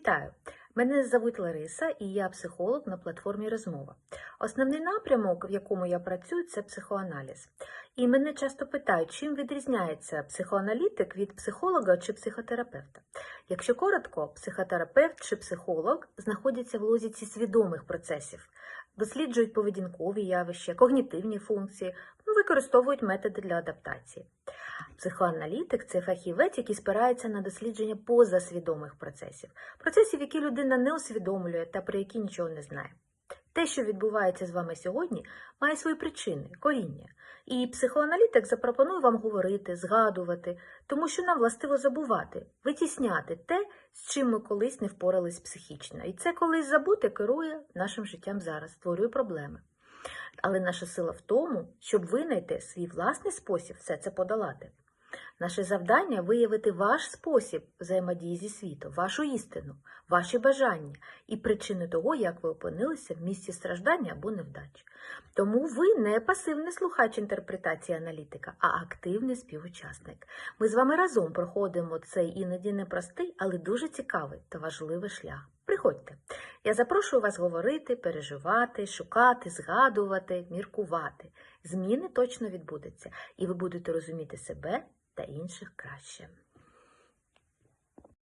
Вітаю! Мене звуть Лариса і я психолог на платформі Розмова. Основний напрямок, в якому я працюю, це психоаналіз. І мене часто питають, чим відрізняється психоаналітик від психолога чи психотерапевта. Якщо коротко, психотерапевт чи психолог знаходяться в лозіці свідомих процесів, досліджують поведінкові явища, когнітивні функції, використовують методи для адаптації. Психоаналітик це фахівець, який спирається на дослідження позасвідомих процесів, процесів, які людина не усвідомлює та про які нічого не знає. Те, що відбувається з вами сьогодні, має свої причини, коріння. І психоаналітик запропонує вам говорити, згадувати, тому що нам властиво забувати, витісняти те, з чим ми колись не впорались психічно. І це колись забути керує нашим життям зараз, створює проблеми. Але наша сила в тому, щоб винайти свій власний спосіб все це подолати. Наше завдання виявити ваш спосіб взаємодії зі світом, вашу істину, ваші бажання і причини того, як ви опинилися в місці страждання або невдач. Тому ви не пасивний слухач інтерпретації аналітика, а активний співучасник. Ми з вами разом проходимо цей іноді непростий, але дуже цікавий та важливий шлях. Приходьте. Я запрошую вас говорити, переживати, шукати, згадувати, міркувати. Зміни точно відбудуться, і ви будете розуміти себе та інших краще.